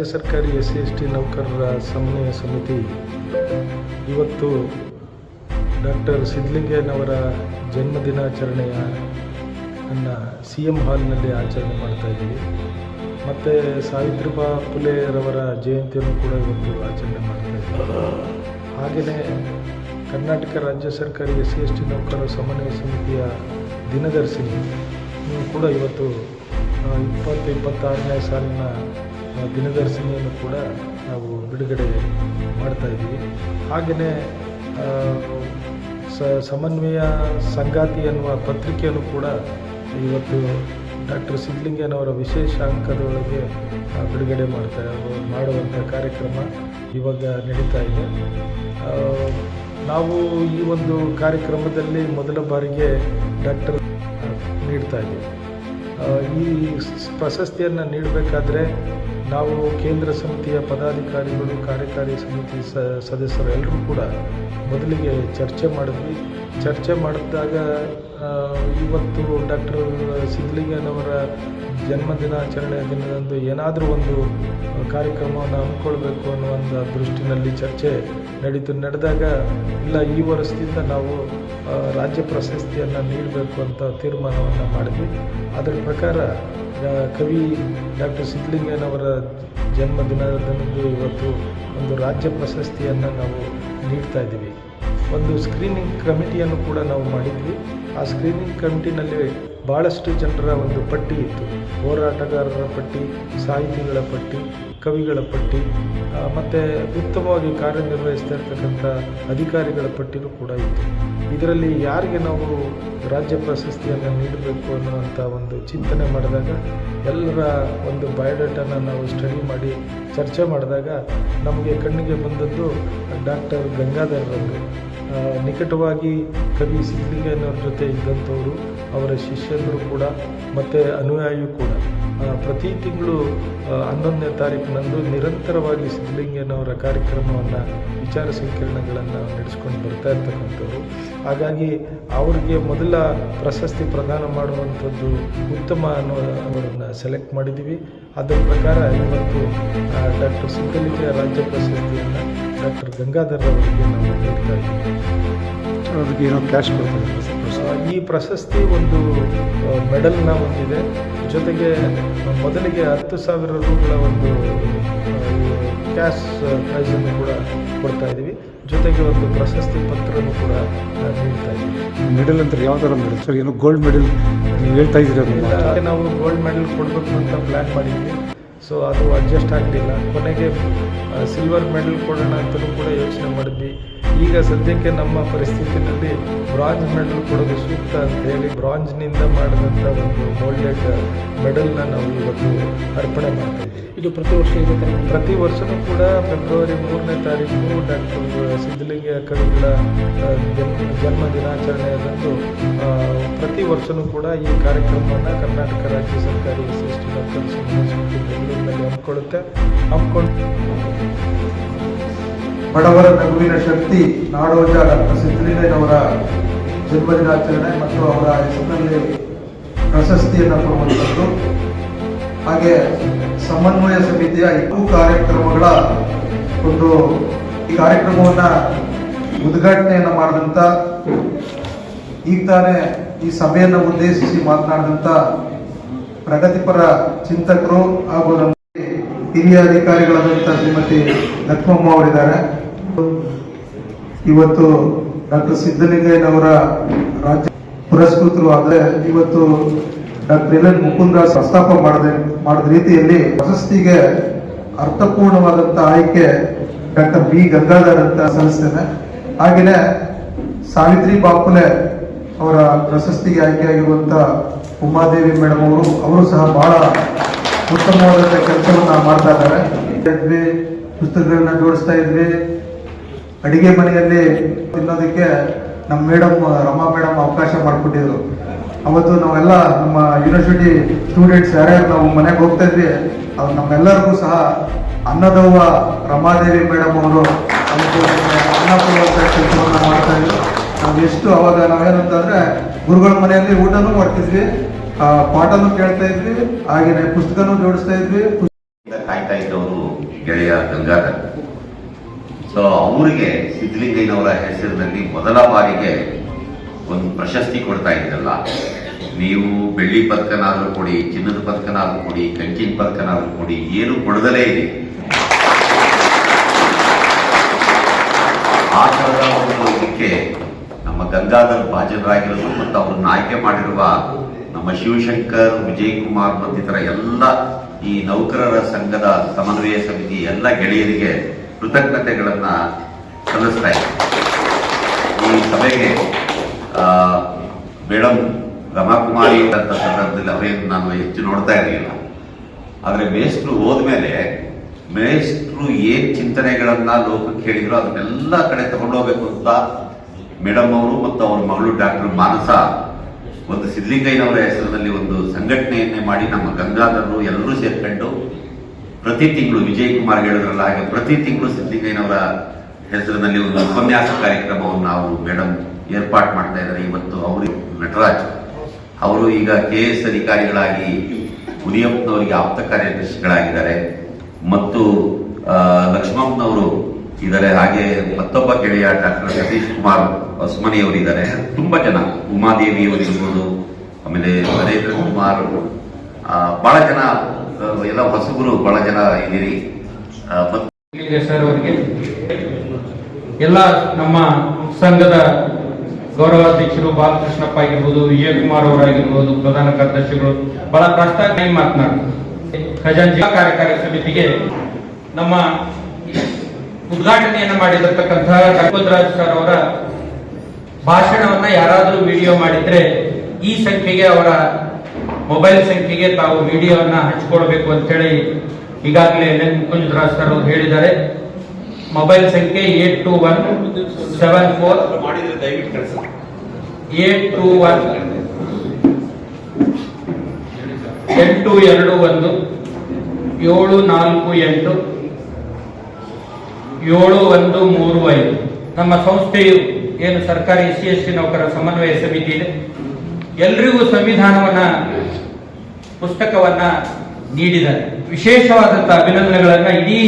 ರಾಜ್ಯ ಸರ್ಕಾರಿ S C, S T ನೌಕರರ ಸಮನ್ವಯ ಸಮಿತಿ ಇವತ್ತು ಡಾಕ್ಟರ್ ಸಿದ್ಧಲಿಂಗಯ್ಯನವರ ಜನ್ಮದಿನಾಚರಣೆಯ ಅನ್ನ ಸಿ ಎಂ ಹಾಲ್ನಲ್ಲಿ ಆಚರಣೆ ಮಾಡ್ತಾ ಇದ್ದೀವಿ. ಮತ್ತು ಸಾವಿತ್ರಿಬಾ ಫುಲೆರವರ ಜಯಂತಿಯನ್ನು ಕೂಡ ಇವತ್ತು ಆಚರಣೆ ಮಾಡ್ತಾ ಇದ್ದೀವಿ. ಹಾಗೆಯೇ ಕರ್ನಾಟಕ ರಾಜ್ಯ ಸರ್ಕಾರಿ ಎಸ್ ಸಿ, ಎಸ್ ಟಿ ನೌಕರರ ಸಮನ್ವಯ ಸಮಿತಿಯ ದಿನದರ್ಶಿನಿ. ಕೂಡ ಇವತ್ತು ಇಪ್ಪತ್ತು, ಇಪ್ಪತ್ತಾರನೇ ಸಾಲಿನ ದಿನದರ್ಶಿನಿಯನ್ನು ಕೂಡ ನಾವು ಬಿಡುಗಡೆ ಮಾಡ್ತಾ ಇದ್ದೀವಿ. ಹಾಗೆಯೇ ಸಮನ್ವಯ ಸಂಗಾತಿ ಎನ್ನುವ ಪತ್ರಿಕೆಯನ್ನು ಕೂಡ ಇವತ್ತು ಡಾಕ್ಟರ್ ಸಿದ್ಧಲಿಂಗಯ್ಯನವರ ವಿಶೇಷ ಅಂಕದೊಳಗೆ ಬಿಡುಗಡೆ ಮಾಡ್ತಾ ಮಾಡುವಂಥ ಕಾರ್ಯಕ್ರಮ ಇವಾಗ ನಡೀತಾ ಇದೆ. ನಾವು ಈ ಒಂದು ಕಾರ್ಯಕ್ರಮದಲ್ಲಿ ಮೊದಲ ಬಾರಿಗೆ ಡಾಕ್ಟರ್ ನೀಡ್ತಾ ಇದ್ದೀವಿ. ಈ ಪ್ರಶಸ್ತಿಯನ್ನು ನೀಡಬೇಕಾದ್ರೆ ನಾವು ಕೇಂದ್ರ ಸಮಿತಿಯ ಪದಾಧಿಕಾರಿಗಳು ಕಾರ್ಯಕಾರಿ ಸಮಿತಿ ಸ ಸದಸ್ಯರು ಎಲ್ಲರೂ ಕೂಡ ಮೊದಲಿಗೆ ಚರ್ಚೆ ಮಾಡಿದ್ವಿ. ಚರ್ಚೆ ಮಾಡಿದಾಗ ಇವತ್ತು ಡಾಕ್ಟರ್ ಸಿದ್ಧಲಿಂಗಯ್ಯನವರ ಜನ್ಮದಿನಾಚರಣೆ ದಿನದಂದು ಏನಾದರೂ ಒಂದು ಕಾರ್ಯಕ್ರಮವನ್ನು ಹಮ್ಮಿಕೊಳ್ಬೇಕು ಅನ್ನೋ ಒಂದು ದೃಷ್ಟಿನಲ್ಲಿ ಚರ್ಚೆ ನಡೀತು. ನಡೆದಾಗ, ಇಲ್ಲ, ಈ ವರ್ಷದಿಂದ ನಾವು ರಾಜ್ಯ ಪ್ರಶಸ್ತಿಯನ್ನು ನೀಡಬೇಕು ಅಂತ ತೀರ್ಮಾನವನ್ನು ಮಾಡಿದ್ವಿ. ಅದರ ಪ್ರಕಾರ ಕವಿ ಡಾಕ್ಟರ್ ಸಿದ್ಧಲಿಂಗಯ್ಯನವರ ಜನ್ಮದಿನದಂದು ಇವತ್ತು ಒಂದು ರಾಜ್ಯ ಪ್ರಶಸ್ತಿಯನ್ನು ನಾವು ನೀಡ್ತಾ ಇದ್ದೀವಿ. ಒಂದು ಸ್ಕ್ರೀನಿಂಗ್ ಕಮಿಟಿಯನ್ನು ಕೂಡ ನಾವು ಮಾಡಿದ್ವಿ. ಆ ಸ್ಕ್ರೀನಿಂಗ್ ಕಮಿಟಿನಲ್ಲಿ ಭಾಳಷ್ಟು ಜನರ ಒಂದು ಪಟ್ಟಿ ಇತ್ತು. ಹೋರಾಟಗಾರರ ಪಟ್ಟಿ ಸಾಹಿತಿಗಳ ಪಟ್ಟಿ ಕವಿಗಳ ಪಟ್ಟಿ ಮತ್ತು ಉತ್ತಮವಾಗಿ ಕಾರ್ಯನಿರ್ವಹಿಸ್ತಾ ಇರ್ತಕ್ಕಂಥ ಅಧಿಕಾರಿಗಳ ಪಟ್ಟಿನೂ ಕೂಡ ಇತ್ತು. ಇದರಲ್ಲಿ ಯಾರಿಗೆ ನಾವು ರಾಜ್ಯ ಪ್ರಶಸ್ತಿಯನ್ನು ನೀಡಬೇಕು ಅನ್ನುವಂಥ ಒಂದು ಚಿಂತನೆ ಮಾಡಿದಾಗ ಎಲ್ಲರ ಒಂದು ಬಯೋಡೇಟನ್ನು ನಾವು ಸ್ಟಡಿ ಮಾಡಿ ಚರ್ಚೆ ಮಾಡಿದಾಗ ನಮಗೆ ಕಣ್ಣಿಗೆ ಬಂದದ್ದು ಡಾಕ್ಟರ್ ಗಂಗಾಧರರವರು ಆ, ನಿಕಟವಾಗಿ ಕವಿ ಸಿದ್ಧಲಿಂಗಯ್ಯನವ್ರ ಜೊತೆ ಇದ್ದಂಥವರು, ಅವರ ಶಿಷ್ಯಂದರು ಕೂಡ, ಮತ್ತು ಅನುಯಾಯಿಯೂ ಕೂಡ. ಪ್ರತಿ ತಿಂಗಳು ಹನ್ನೊಂದನೇ ತಾರೀಕಿನಂದು ನಿರಂತರವಾಗಿ ಸಿದ್ಧಲಿಂಗಯ್ಯನವರ ಕಾರ್ಯಕ್ರಮವನ್ನು ವಿಚಾರ ಸಂಕಿರಣಗಳನ್ನು ನಡೆಸ್ಕೊಂಡು ಬರ್ತಾ ಇರ್ತಕ್ಕಂಥವ್ರು. ಹಾಗಾಗಿ ಅವರಿಗೆ ಮೊದಲ ಪ್ರಶಸ್ತಿ ಪ್ರದಾನ ಮಾಡುವಂಥದ್ದು ಉತ್ತಮ ಅನ್ನೋ ಅವರನ್ನು ಸೆಲೆಕ್ಟ್ ಮಾಡಿದ್ದೀವಿ ಅದರ ಪ್ರಕಾರ ಇವತ್ತು ಡಾಕ್ಟರ್ ಸಿದ್ಧಲಿಂಗಯ್ಯ ರಾಜ್ಯ ಪ್ರಶಸ್ತಿಯನ್ನು ಡಾಕ್ಟರ್ ಗಂಗಾಧರ್ ಅವರಿಗೆ ನಾವು ನೀಡ್ತಾ ಇದ್ದೀವಿ. ಏನೋ ಕ್ಯಾಶ್ ಈ ಪ್ರಶಸ್ತಿ ಒಂದು ಮೆಡಲ್ನ ಹೊಂದಿದೆ ಜೊತೆಗೆ ಮೊದಲಿಗೆ ಹತ್ತು ಸಾವಿರ ರೂಗಳ ಒಂದು ಕ್ಯಾಶ್ ಪ್ರೈಸನ್ನು ಕೂಡ ಕೊಡ್ತಾ ಇದ್ದೀವಿ ಜೊತೆಗೆ ಒಂದು ಪ್ರಶಸ್ತಿ ಪತ್ರವನ್ನು ಕೂಡ ನೀಡ್ತಾ ಇದ್ದೀವಿ ಮೆಡಲ್ ಅಂತ ಯಾವ ಥರ ಮೆಡಲ್ ಸರ್ ಏನು ಗೋಲ್ಡ್ ಮೆಡಲ್ ನೀವು ಹೇಳ್ತಾ ಇದ್ದೀರ ನಾವು ಗೋಲ್ಡ್ ಮೆಡಲ್ ಕೊಡಬೇಕು ಅಂತ ಪ್ಲ್ಯಾನ್ ಮಾಡಿದ್ವಿ. ಸೊ ಅದು ಅಡ್ಜಸ್ಟ್ ಆಗಲಿಲ್ಲ. ಕೊನೆಗೆ ಸಿಲ್ವರ್ ಮೆಡಲ್ ಕೊಡೋಣ ಅಂತಲೂ ಕೂಡ ಯೋಚನೆ ಮಾಡಿದ್ವಿ. ಈಗ ಸದ್ಯಕ್ಕೆ ನಮ್ಮ ಪರಿಸ್ಥಿತಿಯಲ್ಲಿ ಬ್ರಾಂಜ್ ಮೆಡಲ್ ಕೊಡೋದು ಸೂಕ್ತ ಅಂತ ಹೇಳಿ ಬ್ರಾಂಜ್ನಿಂದ ಮಾಡಿದಂಥ ಒಂದು ಮೌಲ್ಯದ ಮೆಡಲ್ನ ನಾವು ಇವತ್ತು ಅರ್ಪಣೆ ಮಾಡ್ತೀವಿ ಇದ್ದೀವಿ. ಇದು ಪ್ರತಿ ವರ್ಷ ಇದೇ ಪ್ರತಿ ವರ್ಷವೂ ಕೂಡ ಫೆಬ್ರವರಿ ಮೂರನೇ ತಾರೀಕು ಡಾಕ್ಟರ್ ಸಿದ್ಧಲಿಂಗಿಯ ಕವಿಗಳ ಜನ್ಮ ದಿನಾಚರಣೆಯದಂದು ಪ್ರತಿ ವರ್ಷವೂ ಕೂಡ ಈ ಕಾರ್ಯಕ್ರಮವನ್ನು ಕರ್ನಾಟಕ ರಾಜ್ಯ ಸರ್ಕಾರಿ ಎಸ್ ಎಸ್ ಟಿ ಸಮೂಹ ಬೆಂಗಳೂರಿನಲ್ಲಿ ಹಮ್ಮಿಕೊಳ್ಳುತ್ತೆ. ಹಮ್ಮಿಕೊಂಡು ಬಡವರ ನಗುವಿನ ಶಕ್ತಿ ನಾಡೋಜ ಡಾಕ್ಟರ್ ಸಿದ್ದಲಿಂಗಯ್ಯನವರ ಜನ್ಮದಿನಾಚರಣೆ ಮತ್ತು ಅವರ ಹೆಸರಿನಲ್ಲಿ ಪ್ರಶಸ್ತಿಯನ್ನು ಕೊಡುವಂಥದ್ದು. ಹಾಗೆ ಸಮನ್ವಯ ಸಮಿತಿಯ ಇಬ್ಬರು ಕಾರ್ಯಕ್ರಮಗಳ ಒಂದು ಈ ಕಾರ್ಯಕ್ರಮವನ್ನು ಉದ್ಘಾಟನೆಯನ್ನು ಮಾಡಿದಂಥ ಈಗ ತಾನೇ ಈ ಸಭೆಯನ್ನು ಉದ್ದೇಶಿಸಿ ಮಾತನಾಡಿದಂಥ ಪ್ರಗತಿಪರ ಚಿಂತಕರು ಹಾಗೂ ನಮ್ಮ ಹಿರಿಯ ಅಧಿಕಾರಿಗಳಾದಂಥ ಶ್ರೀಮತಿ ಲಕ್ಷ್ಮಮ್ಮ ಅವರಿದ್ದಾರೆ. ಇವತ್ತು ಡಾಕ್ಟರ್ ಸಿದ್ದಲಿಂಗಯ್ಯನವರ ರಾಜ್ಯ ಪುರಸ್ಕೃತರು ಆದರೆ ಇವತ್ತು ಡಾಕ್ಟರ್ ಎಲ್ ಎನ್ ಮುಕುಂದ ಪ್ರಸ್ತಾಪ ಮಾಡದೆ, ಮಾಡಿದ ರೀತಿಯಲ್ಲಿ ಪ್ರಶಸ್ತಿಗೆ ಅರ್ಥಪೂರ್ಣವಾದಂಥ ಆಯ್ಕೆ ಡಾಕ್ಟರ್ ಬಿ ಗಂಗಾಧರ್ ಅಂತ ಸಲ್ಲಿಸ್ತೇನೆ. ಹಾಗೆಯೇ ಸಾವಿತ್ರಿ ಬಾಪುಲೆ ಅವರ ಪ್ರಶಸ್ತಿಗೆ ಆಯ್ಕೆಯಾಗಿರುವಂಥ ಉಮಾದೇವಿ ಮೇಡಮ್ ಅವರು ಅವರು ಸಹ ಬಹಳ ಉತ್ತಮವಾದಂಥ ಕೆಲಸವನ್ನು ಮಾಡ್ತಾ ಇದ್ದಾರೆ. ಪುಸ್ತಕಗಳನ್ನ ಜೋಡಿಸ್ತಾ ಇದ್ವಿ. ಅಡಿಗೆ ಮನೆಯಲ್ಲಿ ತಿನ್ನೋದಕ್ಕೆ ನಮ್ಮ ಮೇಡಮ್, ರಮಾ ಮೇಡಮ್ ಅವಕಾಶ ಮಾಡಿಕೊಟ್ಟಿದ್ರು. ಅವತ್ತು ನಾವೆಲ್ಲ ನಮ್ಮ ಯೂನಿವರ್ಸಿಟಿ ಸ್ಟೂಡೆಂಟ್ಸ್ ಯಾರ್ಯಾರು ನಾವು ಮನೆಗೆ ಹೋಗ್ತಾ ಇದ್ವಿ. ಅವ್ರು ನಮ್ಮೆಲ್ಲರಿಗೂ ಸಹ ಅನ್ನದವ್ವ ರಮಾದೇವಿ ಮೇಡಮ್ ಅವರು ಅವತ್ತು ಅನ್ನ ಕೊಡುವಂಥ ಕೆಲಸವನ್ನ ಮಾಡ್ತಾ ಇದ್ರು. ನಾವು ಎಷ್ಟು ಅವಾಗ ನಾವೇನಂತಂದ್ರೆ ಗುರುಗಳ ಮನೆಯಲ್ಲಿ ಊಟನೂ ಮಾಡ್ತಿದ್ವಿ ಪಾಠನು ಕೇಳ್ತಾ ಇದ್ವಿ ಹಾಗೆಯೇ ಪುಸ್ತಕನೂ ಜೋಡಿಸ್ತಾ ಇದ್ವಿ. ಇಂದ ಕಾಯ್ತಾ ಇದ್ದವರು ಗೆಳೆಯ ಗಂಗಾಧರ್. ಸೊ ಅವರಿಗೆ ಸಿದ್ದಲಿಂಗಯ್ಯನವರ ಹೆಸರಿನಲ್ಲಿ ಮೊದಲ ಬಾರಿಗೆ ಒಂದು ಪ್ರಶಸ್ತಿ ಕೊಡ್ತಾ ಇದ್ದಲ್ಲ ನೀವು ಬೆಳ್ಳಿ ಪದಕನಾದರೂ ಕೊಡಿ, ಚಿನ್ನದ ಪದಕನಾದರೂ ಕೊಡಿ, ಕಂಚಿನ ಪದಕನಾದರೂ ಕೊಡಿ, ಏನು ಕೊಡದಲೇ ಇದೆ. ಆ ಥರದ ಒಂದು ಇದಕ್ಕೆ ನಮ್ಮ ಗಂಗಾಧರ್ ಭಾಜನರಾಗಿರೋದು ಮತ್ತು ಅವ್ರನ್ನ ಆಯ್ಕೆ ಮಾಡಿರುವ ನಮ್ಮ ಶಿವಶಂಕರ್ ವಿಜಯ್ ಕುಮಾರ್ ಮತ್ತಿತರ ಎಲ್ಲ ಈ ನೌಕರರ ಸಂಘದ ಸಮನ್ವಯ ಸಮಿತಿ ಎಲ್ಲ ಗೆಳೆಯರಿಗೆ ಕೃತಜ್ಞತೆಗಳನ್ನ ಸಲ್ಲಿಸ್ತಾ ಇದ್ದೀನಿ. ಈ ಸಭೆಗೆ ಮೇಡಮ್ ರಮಾಕುಮಾರಿ ಅಂತ ಸಂದರ್ಭದಲ್ಲಿ ಅವರೇನು ನಾನು ಹೆಚ್ಚು ನೋಡ್ತಾ ಇರಲಿಲ್ಲ. ಆದರೆ ಮೇಷ್ಟ್ರು ಹೋದ್ಮೇಲೆ, ಮೇಷ್ಟ್ರು ಏನ್ ಚಿಂತನೆಗಳನ್ನ ಲೋಕಕ್ಕೆ ಹೇಳಿದ್ರು ಅದನ್ನೆಲ್ಲ ಕಡೆ ತಗೊಂಡೋಗ್ಬೇಕು ಅಂತ ಮೇಡಮ್ ಅವರು ಮತ್ತು ಅವ್ರ ಮಗಳು ಡಾಕ್ಟರ್ ಮಾನಸ ಒಂದು ಸಿದ್ಲಿಂಗಯ್ಯನವರ ಹೆಸರಿನಲ್ಲಿ ಒಂದು ಸಂಘಟನೆಯನ್ನೇ ಮಾಡಿ ನಮ್ಮ ಗಂಗಾಧರರು ಎಲ್ಲರೂ ಸೇರ್ಕೊಂಡು ಪ್ರತಿ ತಿಂಗಳು ವಿಜಯ್ ಕುಮಾರ್ ಹೇಳಿದ್ರಲ್ಲ, ಹಾಗೆ ಪ್ರತಿ ತಿಂಗಳು ಸಿದ್ದಲಿಂಗಯ್ಯನವರ ಹೆಸರಿನಲ್ಲಿ ಒಂದು ಉಪನ್ಯಾಸ ಕಾರ್ಯಕ್ರಮವನ್ನು ನಾವು ಮೇಡಮ್ ಏರ್ಪಾಟ್ ಮಾಡ್ತಾ ಇದ್ದಾರೆ. ಇವತ್ತು ಅವರು ನಟರಾಜ್ ಅವರು ಈಗ ಕೆ ಎಸ್ ಅಧಿಕಾರಿಗಳಾಗಿ ಮುನಿಯಪ್ಪನವರಿಗೆ ಆಪ್ತ ಕಾರ್ಯದರ್ಶಿಗಳಾಗಿದ್ದಾರೆ. ಮತ್ತು ಲಕ್ಷ್ಮಪ್ಪನವರು ಇದ್ದಾರೆ. ಹಾಗೆ ಮತ್ತೊಬ್ಬ ಗೆಳೆಯ ಡಾಕ್ಟರ್ ಸತೀಶ್ ಕುಮಾರ್ ಅಸ್ಮನಿ ಅವರು ಇದ್ದಾರೆ ತುಂಬಾ ಜನ. ಉಮಾದೇವಿಯವರಿರ್ಬೋದು ಆಮೇಲೆ ನರೇಂದ್ರ ಕುಮಾರ್ ಬಹಳ ಜನ ಎಲ್ಲ ಹೊಸಬರು ಬಹಳ ಜನ ಇದ್ದೀರಿ. ಸರ್ ಅವರಿಗೆ ಎಲ್ಲ ನಮ್ಮ ಸಂಘದ ಗೌರವಾಧ್ಯಕ್ಷರು ಬಾಲಕೃಷ್ಣಪ್ಪ ಆಗಿರ್ಬೋದು ವಿಜಯ ಕುಮಾರ್ ಅವರಾಗಿರ್ಬೋದು, ಪ್ರಧಾನ ಕಾರ್ಯದರ್ಶಿಗಳು, ಬಹಳ ಕಷ್ಟ ಮಾತನಾಡ್ತಾರೆ. ಜಿಲ್ಲಾ ಕಾರ್ಯಕಾರಿ ಸಮಿತಿಗೆ ನಮ್ಮ ಉದ್ಘಾಟನೆಯನ್ನು ಮಾಡಿರತಕ್ಕಂತಹ ರಘುವದ್ರಾಜ್ ಸರ್ ಅವರ ಭಾಷಣವನ್ನ ಯಾರಾದರೂ ವಿಡಿಯೋ ಮಾಡಿದ್ರೆ ಈ ಸಂಖ್ಯೆಗೆ ಅವರ ಮೊಬೈಲ್ ಸಂಖ್ಯೆಗೆ ತಾವು ವಿಡಿಯೋವನ್ನ ಅಂತ ಅಂತೇಳಿ ಈಗಾಗಲೇ ಎನ್ ಎನ್ ಮುಕುಂದರಾಜ್ ಸರ್ ಅವರು ಹೇಳಿದ್ದಾರೆ. ಮೊಬೈಲ್ ಸಂಖ್ಯೆ eight two one seven four eight two one ಎಂಟು ಎರಡು ಒಂದು ಏಳು ನಾಲ್ಕು ಎಂಟು ಏಳು ಒಂದು ಮೂರು ಐದು. ನಮ್ಮ ಸಂಸ್ಥೆಯು ಏನು ಸರ್ಕಾರಿ ಎಸ್ ಸಿ ಎಸ್ ಟಿ ನೌಕರ ಸಮನ್ವಯ ಸಮಿತಿ ಇದೆ? ಎಲ್ರಿಗೂ ಸಂವಿಧಾನವನ್ನ ಪುಸ್ತಕವನ್ನ ನೀಡಿದ್ದಾರೆ. ವಿಶೇಷವಾದಂತಹ ಅಭಿನಂದನೆಗಳನ್ನ ಇಡೀ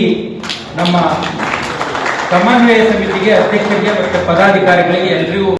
ನಮ್ಮ ಸಮನ್ವಯ ಸಮಿತಿಗೆ ಅಧ್ಯಕ್ಷರಿಗೆ ಮತ್ತು ಪದಾಧಿಕಾರಿಗಳಿಗೆ ಎಲ್ರಿಗೂ